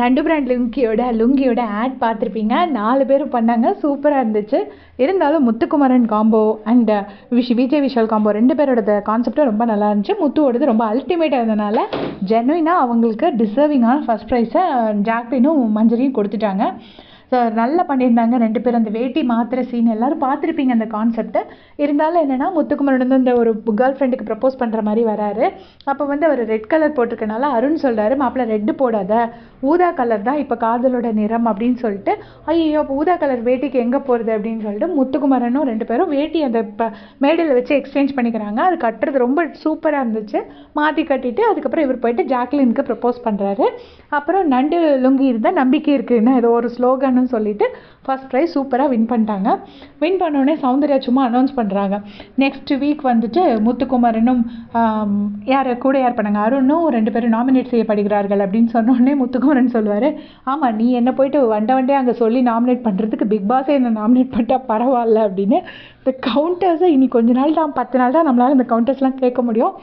நண்டு brand லுங்கியோட லுங்கியோட add பார்த்துருப்பீங்க. நாலு பேர் பண்ணாங்க. சூப்பராக இருந்துச்சு. இருந்தாலும் Muthukumaran combo and wish Vijay Vishal combo ரெண்டு பேரோட கான்செப்டும் ரொம்ப நல்லா இருந்துச்சு. முத்துவோடது ரொம்ப அல்டிமேட்டாக இருந்தனால ஜென்வினாக அவங்களுக்கு டிசர்விங்கான ஃபஸ்ட் ப்ரைஸை ஜாக்லினும் மஞ்சரியும் கொடுத்துட்டாங்க. ஸோ நல்லா பண்ணியிருந்தாங்க. ரெண்டு பேரும் அந்த வேட்டி மாத்திர சீன் எல்லாரும் பார்த்துருப்பீங்க அந்த கான்செப்டை இருந்தாலும் என்னென்னா முத்துக்குமரன் வந்து இந்த ஒரு கேர்ள் ஃப்ரெண்டுக்கு ப்ரப்போஸ் பண்ணுற மாதிரி வராரு. அப்போ வந்து அவர் ரெட் கலர் போட்டிருக்கனால அருண் சொல்கிறாரு மாப்பிள்ளை ரெட்டு போடாத. ஊதா கலர் தான் இப்போ காதலோட நிறம் அப்படின்னு சொல்லிட்டு ஐயோ ஊதா கலர் வேட்டிக்கு எங்கே போகிறது அப்படின்னு சொல்லிட்டு முத்துக்குமரனும் ரெண்டு பேரும் வேட்டி அந்த ப மேடையில் வச்சு எக்ஸ்சேஞ்ச் பண்ணிக்கிறாங்க. அது கட்டுறது ரொம்ப சூப்பராக இருந்துச்சு. மாற்றி கட்டிட்டு அதுக்கப்புறம் இவர் போயிட்டு ஜாக்லினுக்கு ப்ரப்போஸ் பண்ணுறாரு அப்புறம் நண்டு லுங்கி இருந்தால் நம்பிக்கை இருக்குன்னு ஏதோ ஒரு ஸ்லோகன் பண்ணணும்னு சொல்லிட்டு ஃபஸ்ட் ப்ரைஸ் சூப்பராக வின் பண்ணிட்டாங்க. வின் பண்ணோடனே சௌந்தர்யா சும்மா அனௌன்ஸ் பண்ணுறாங்க நெக்ஸ்ட் வீக் வந்துட்டு முத்துக்குமரனும் யார் கூட யார் பண்ணாங்க? அருணும் ரெண்டு பேரும் நாமினேட் செய்யப்படுகிறார்கள் அப்படின்னு சொன்னோடனே முத்துக்குமரன் சொல்லுவார் ஆமாம் நீ என்ன போயிட்டு வண்ட வண்டே அங்கே சொல்லி நாமினேட் பண்ணுறதுக்கு பிக் பாஸே என்ன நாமினேட் பண்ணிட்டா பரவாயில்ல அப்படின்னு. இந்த கவுண்டர்ஸை இனி கொஞ்ச நாள் தான் பத்து நாள் தான் நம்மளால் இந்த கவுண்டர்ஸ்லாம் கேட்க முடியும்.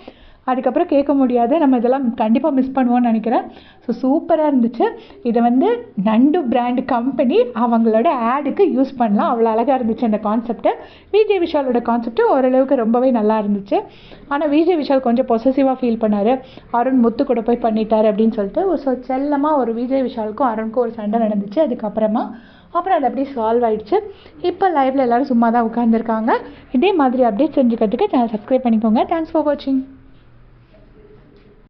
அதுக்கப்புறம் கேட்க முடியாது. நம்ம இதெல்லாம் கண்டிப்பாக மிஸ் பண்ணுவோம்னு நினைக்கிறேன். ஸோ சூப்பராக இருந்துச்சு. இதை வந்து நண்டு பிராண்ட் கம்பெனி அவங்களோட ஆடுக்கு யூஸ் பண்ணலாம். அவ்வளோ அழகாக இருந்துச்சு அந்த கான்செப்ட்டு விஜய் விஷாலோட கான்செப்ட்டு ஓரளவுக்கு ரொம்பவே நல்லா இருந்துச்சு. ஆனால் விஜய் விஷால் கொஞ்சம் பொசசிவாக ஃபீல் பண்ணார். அருண் முத்து கூட போய் பண்ணிட்டார் அப்படின்னு சொல்லிட்டு. ஸோ செல்லமாக ஒரு விஜய் விஷாலுக்கும் அருணுக்கும் ஒரு சண்டை நடந்துச்சு. அதுக்கப்புறமா அப்புறம் அது அப்படியே சால்வ் ஆகிடுச்சு இப்போ லைவில் எல்லோரும் சும்மா தான் உட்காந்துருக்காங்க இதே மாதிரி அப்டேட் செஞ்சுக்கிறதுக்கு சேனல் சப்ஸ்கிரைப் பண்ணிக்கோங்க. தேங்க்ஸ் ஃபார் வாட்சிங்